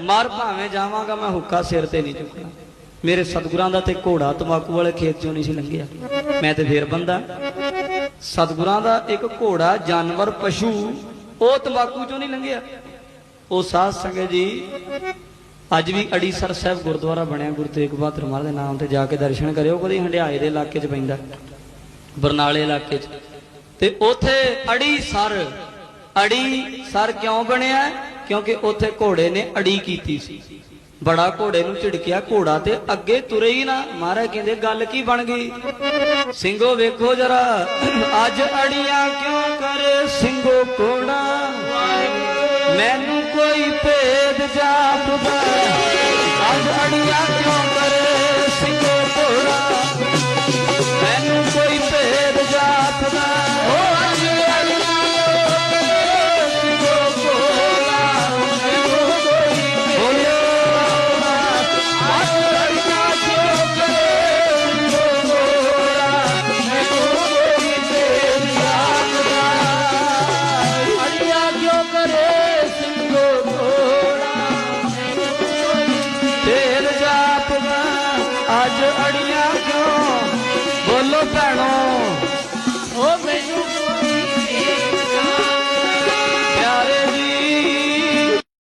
ਮਰ ਭਾਵੇਂ ਜਾਵਾਂਗਾ, ਮੈਂ ਹੁੱਕਾ ਸਿਰ ਤੇ ਨਹੀਂ ਚੁੱਕਣਾ। ਮੇਰੇ ਸਤਿਗੁਰਾਂ ਦਾ ਤੇ ਘੋੜਾ ਤਮਾਕੂ ਵਾਲੇ ਖੇਤ ਚੋਂ ਨਹੀਂ ਸੀ ਲੰਘਿਆ। ਮੈਂ ਤੇ ਫੇਰ ਬੰਦਾ। ਸਤਿਗੁਰਾਂ ਦਾ ਇੱਕ ਘੋੜਾ, ਜਾਨਵਰ, ਪਸ਼ੂ, ਉਹ ਤਮਾਕੂ ਚੋਂ ਨਹੀਂ ਲੰਘਿਆ। ਉਹ ਸਾਧ ਸੰਗਤ ਜੀ, ਅੱਜ ਵੀ ਅੜੀਸਰ ਸਾਹਿਬ ਗੁਰਦੁਆਰਾ ਬਣਿਆ, ਗੁਰੂ ਤੇਗ ਬਹਾਦਰ ਮਹਾਰਾਜ ਦੇ ਨਾਮ ਤੇ ਜਾ ਕੇ ਦਰਸ਼ਨ ਕਰਿਓ, ਕਦੇ ਹੰਡਿਆਏ ਦੇ ਇਲਾਕੇ 'ਚ ਪੈਂਦਾ, ਬਰਨਾਲੇ ਇਲਾਕੇ 'ਚ। ਤੇ ਉਥੇ ਅੜੀਸਰ ਅੜੀਸਰ ਕਿਉਂ ਬਣਿਆ? ਕਿਉਂਕਿ ਉਥੇ ਘੋੜੇ ਨੇ ਅੜੀ ਕੀਤੀ ਸੀ। ਬੜਾ ਘੋੜੇ ਨੂੰ ਝਿੜਕਿਆ ਘੋੜਾ ਤੇ ਅੱਗੇ ਤੁਰੇ ਹੀ ਨਾ। ਮਹਾਰਾਜ ਕਹਿੰਦੇ, ਗੱਲ ਕੀ ਬਣ ਗਈ? ਸਿੰਘੋ, ਵੇਖੋ ਜਰਾ, ਅੱਜ ਅੜੀਆਂ ਕਿਉਂ ਕਰੇ ਸਿੰਘੋ ਘੋੜਾ? ਮੈਨੂੰ ਕੋਈ ਭੇਦ ਜਾਤ ਅੱਜ ਅੜੀਆਂ ਕਿਉਂ ਅੱਜ ਅੜੀਆਂ ਕਿਉਂ